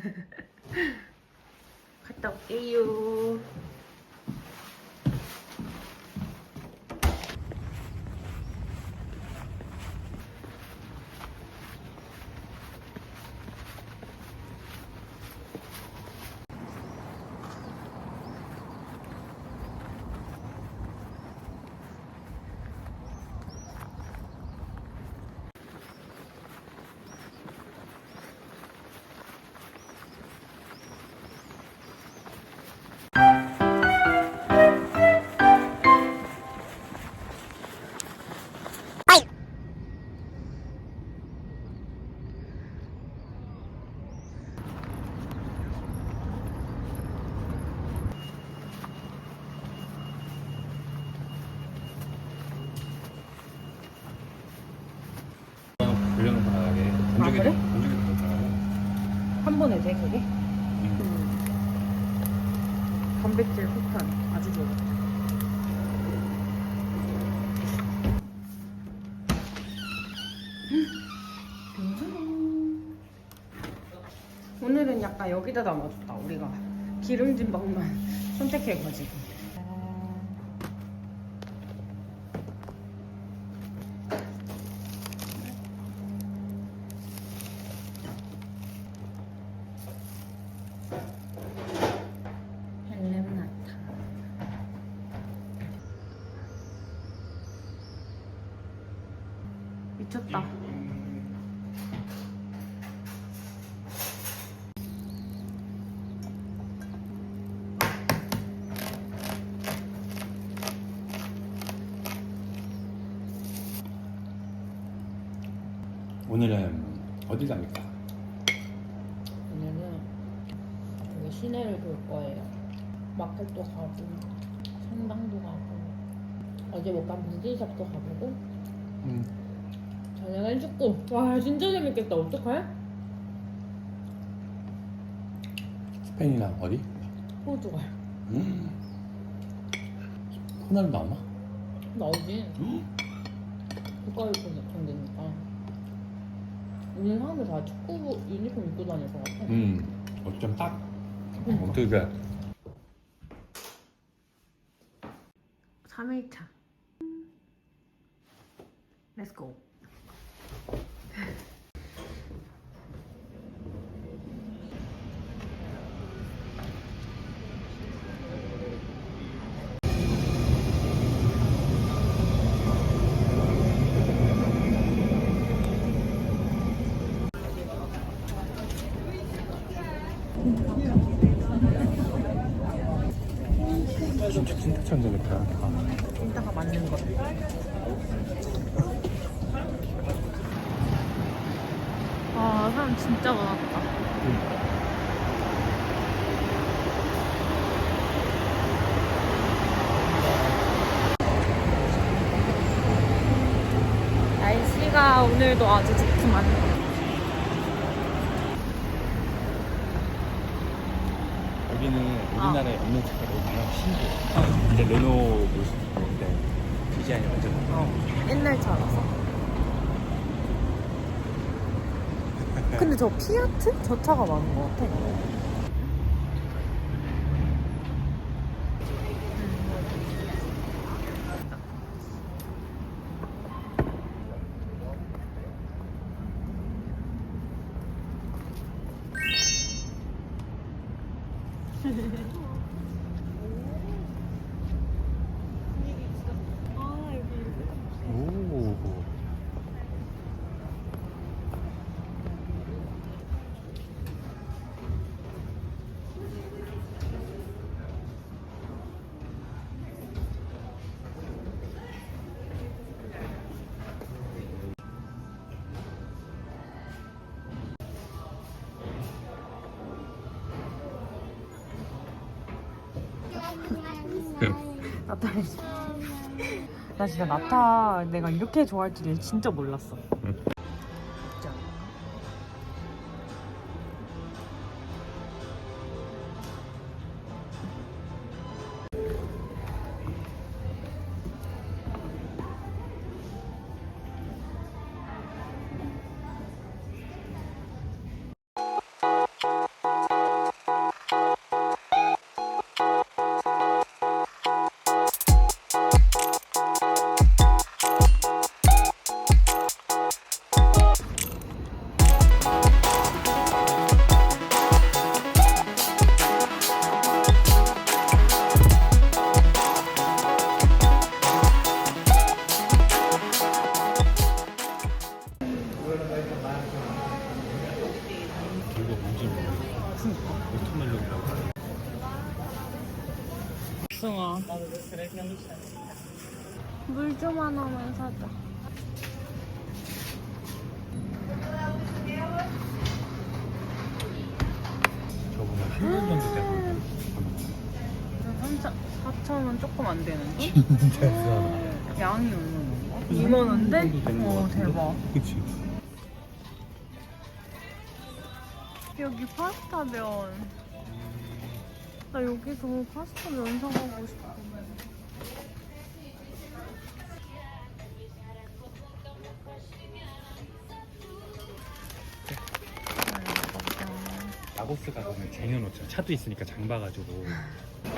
갔다 올게요. 불려놓고 나가게 아, 그래? 건조기 더 한 번에 돼 그게? 음. 단백질 폭탄 아주 좋아. 오늘은 약간 여기다 담아줬다 우리가. 기름진 밥만 선택해가지고 헬렘나타 미쳤다 오늘은 어딜 갑니까? 오늘은 여기 시내를 돌 거예요. 마켓도 가고 성당도 가고 어제 못간 빈티지샵도 가보고 음. 저녁엔 축구. 와 진짜 재밌겠다. 어떡해? 스페인이랑 어디? 포르투갈. 음. 호날두 나오나? 나오지. 국가유통 예정되니까. 오늘 사람들 다 축구 유니폼 입고 다닐 것 같아. 음. 어쩜 딱 그러니까. 어떻게 그래? 3일차. Let's go. 진짜 진짜 천재겠다. 찐따가 맞는 거. 아 사람 진짜 많았다. 날씨가 오늘도 아주 좋구만. 여기는 우리나라에 없는 차가 너무 많아 신기해. 이제 레노 모습인데 디자인이 완전 어, 옛날 차 알았어. 근데 저 피아트? 저 차가 많은 것 같아. 나타 나 진짜 나타 내가 이렇게 좋아할 줄은 진짜 몰랐어. 조금 안 되는데? 진짜 싸 양이 얼마나? 2만 원인데? 어 대박. 그치 여기 파스타 면. 나 여기서 파스타 면 사가고 싶어. 라고스 가서는 쟁여놓잖아 차도 있으니까 장 봐가지고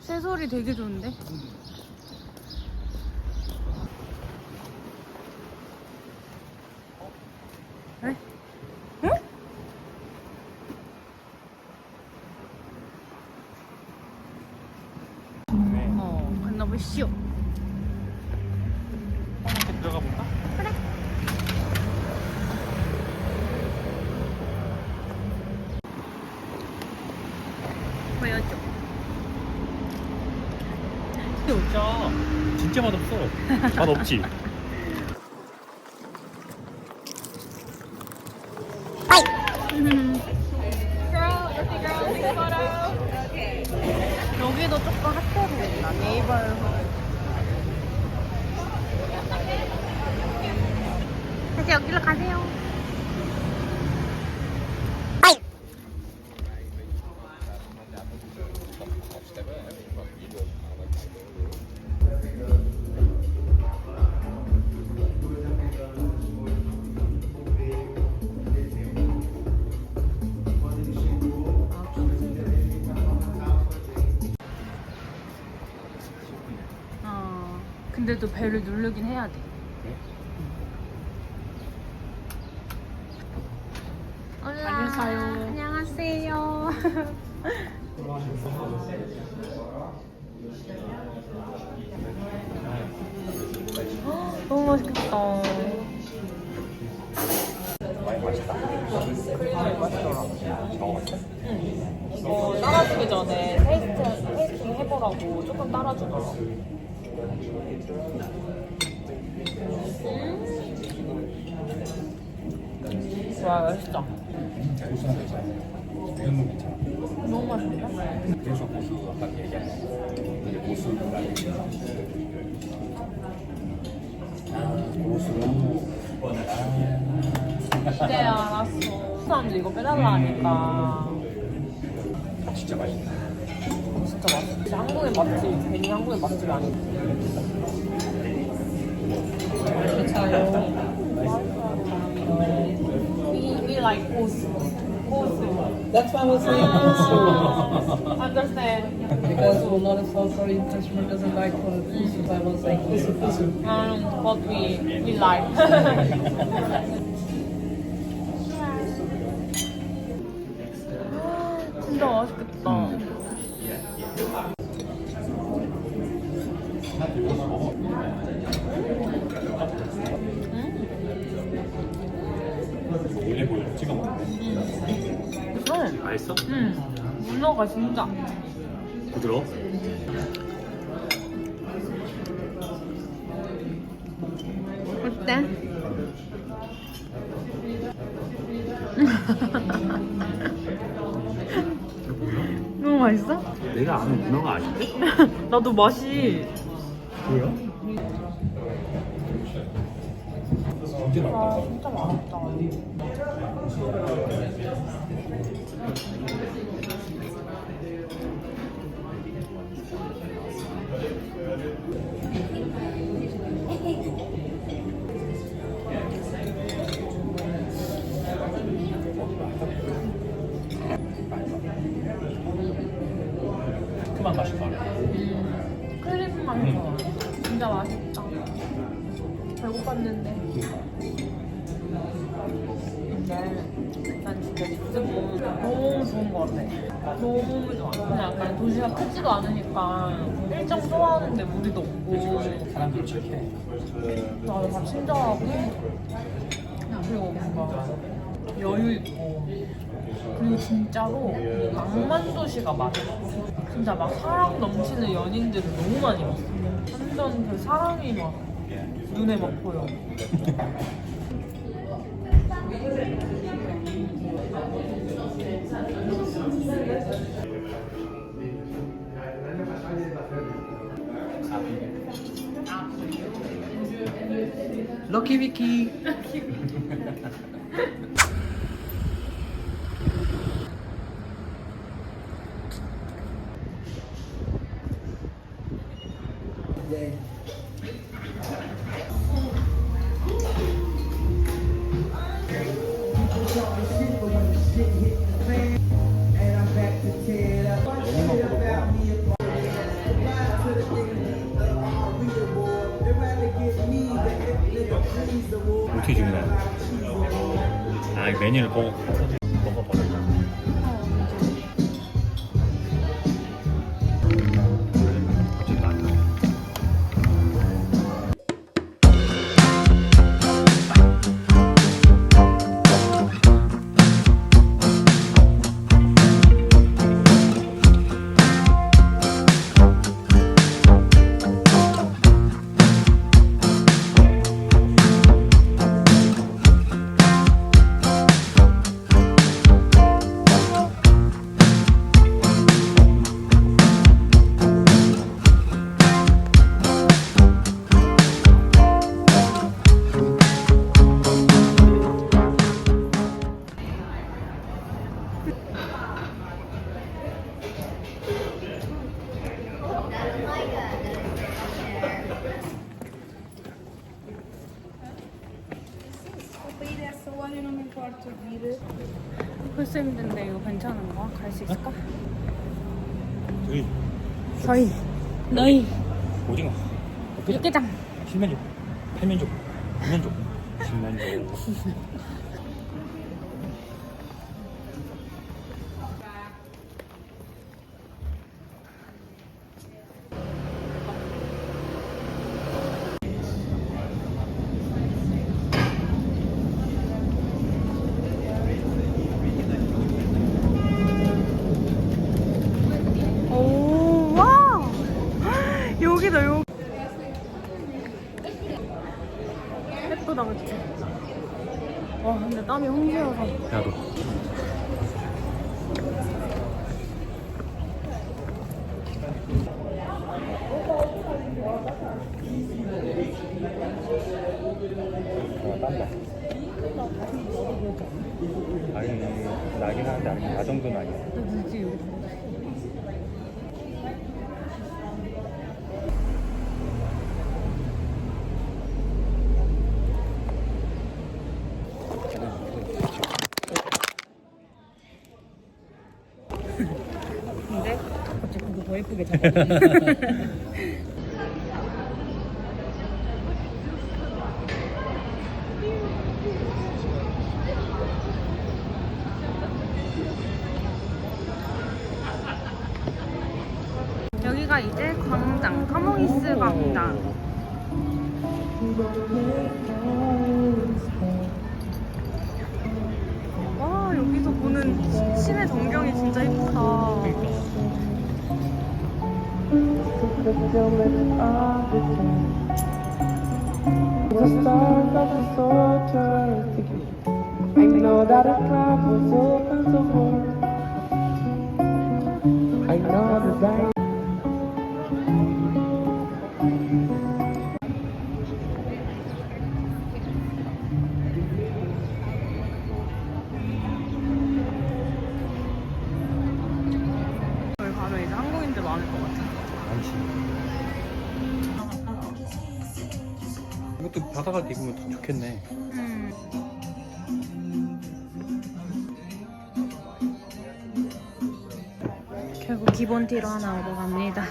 새 소리 되게 좋은데? 에? 응? 갔나 보시오. 들어가 볼까? 보여줘. 진짜 진짜 맛없어 맛없지? 근데도 배를 누르긴 해야 돼. 안녕하세요. 안녕하세요. 너무 맛있겠다. 많이 맛있다 이거 따라주기 전에 테이스트, 테이스팅 해보라고 조금 따라주더라고. 음. 와, 맛있다. 고수는 괜찮아 너무 맛있는데? 그래서 고수 아까 얘기한 거 고수 고수 그때 알았어. 사람들 이거 빼달라 하니까. 진짜 맛있다 진짜 맛있어. 진짜 한국의 맛집, 괜히 한국의 맛집이 아니고. 괜찮아요. We, we like 고수. 고수. That's why I was saying kusu. Understand? Because a lot of South Korean customer doesn't like kusu, so I was saying kusu kusu. Um, but we, we like. 있어? 응. 문어가 진짜. 부드러워? 어때? 너무 맛있어? 내가 아는 문어가 아닌데? 나도 맛이 뭐야? 진짜 아 진짜 맛있다. 좋아. 진짜 맛있다. 배고팠는데. 근데 난 진짜 립스 먹으면 너무 좋은 것 같아. 너무 좋아. 근데 약간 도시가 크지도 않으니까 일정 소화하는데 무리도 없고 착해. 나도 막 친절하고 그리고 뭔가 여유 있고 그리고 진짜로 낭만 도시가 맞아. 진짜 막 사랑 넘치는 연인들을 너무 많이 봤어. 완전 그 사랑이 막 눈에 막 보여. 럭키 비키. importo vir. 벌써 힘든데 이거 괜찮은 거야? 갈 수 있을까? 저희 저희. 너희. 오징어, 육개장. 실면조, 팔면조, 구면조, 실면조. 땀이 홍수여서. 나도. 어, 땀나. 아니, 나긴 하는데 아니, 나 정도는 아니야. 그치, 여기. 근데 갑자기 그거 더 예쁘게 잡아. 여기가 이제 광장, 카모이스 광장. 시내 전경이 진짜 of the 바다가 입으면 더 좋겠네. 음. 결국 기본 티로 하나 얻어갑니다.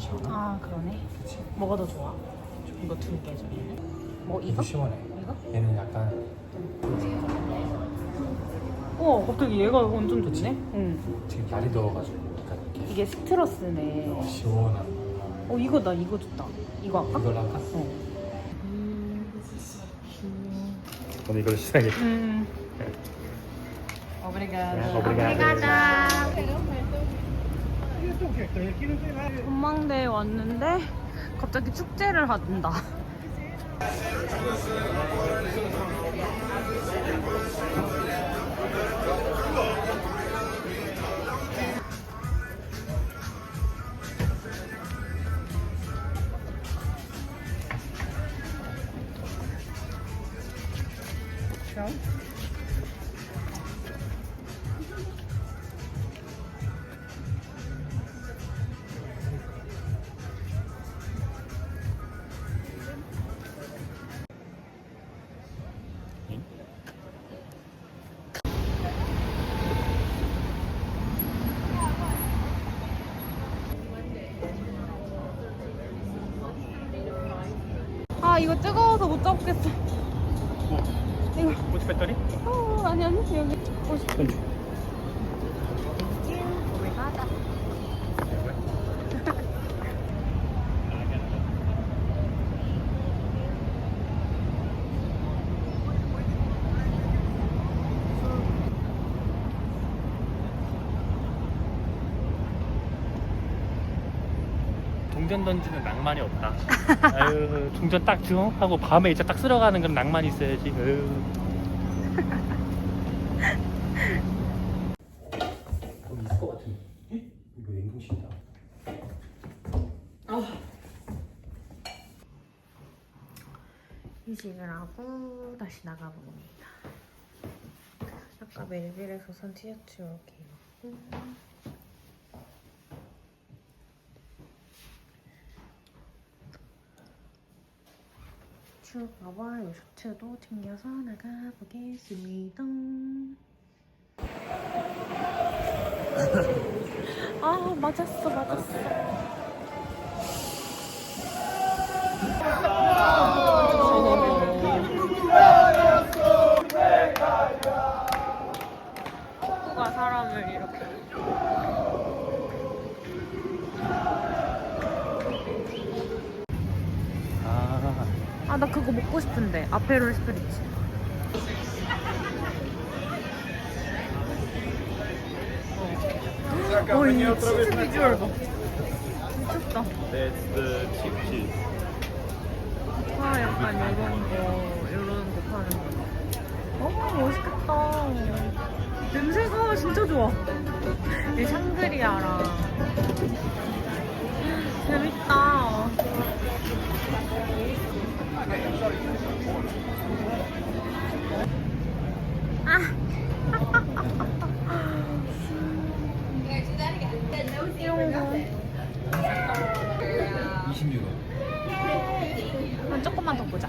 시원. 아, 그러네. 그치. 뭐가 더 좋아? 이거 두 개 중에. 뭐, 이거? 얘도 시원해. 이거? 얘는 약간 우와, 갑자기 얘가 완전 좋네? 응. 지금 날이 더워가지고 약간 이렇게 이게 스트러스네. 시원한. 어, 이거 나 이거 좋다. 이거 할까? 이걸 할까? 어. 오늘 이걸로 시작해. 음. 오브리가다. 오브리가다. 전망대에 왔는데 갑자기 축제를 한다. 아 이거 뜨거워서 못 잡겠어. 이거 꽃 배터리? 어 아니 아니 여기. 어, 씨. 던져. 오브리가다. 동전 던지는 낭만이 없다. 아유, 동전 딱중 하고 밤에 이제 딱 쓸어가는 건 낭만이 있어야지. 아유. 거기 있을 것 같은데. 이거 냉동실이다. 이식을 하고 다시 나가봅니다. 아까 멜빌에서 산 티셔츠 이렇게 입고 슈가와 이 셔츠도 챙겨서 나가보겠습니다. 아 맞았어 맞았어. 아, 아나 그거 먹고 싶은데. 아페롤 스프리츠 어, 이 치즈 비주얼 봐. 미쳤다. that's the chip cheese. 아 약간 이런 거 이런 거 파는 거. 어, 멋있겠다. 냄새가 진짜 좋아. 이 샹그리아랑. 재밌다 26원. 그럼 조금만 더 보자.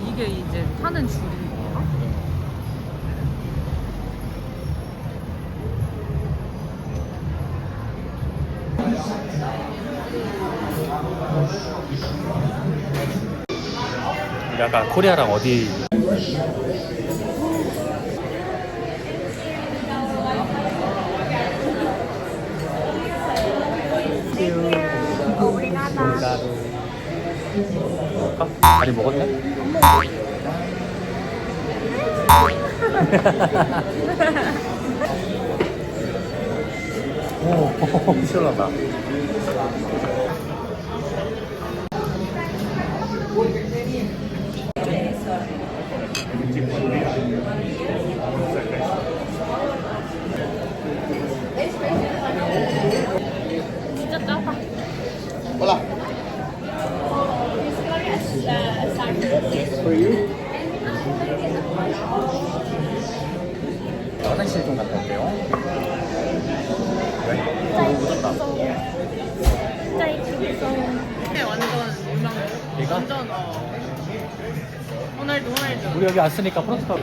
이게 이제 타는 줄인 약간 코리아랑 어디 먹을까? 다리 먹었네? 오 시원하다 진짜 짜다. 화장실 좀 갔다 올게요 왜? 묻었다 네, 완전 유명. 얘가? 완전 어. 호날두 호날두. 우리 여기 왔으니까 프로토콜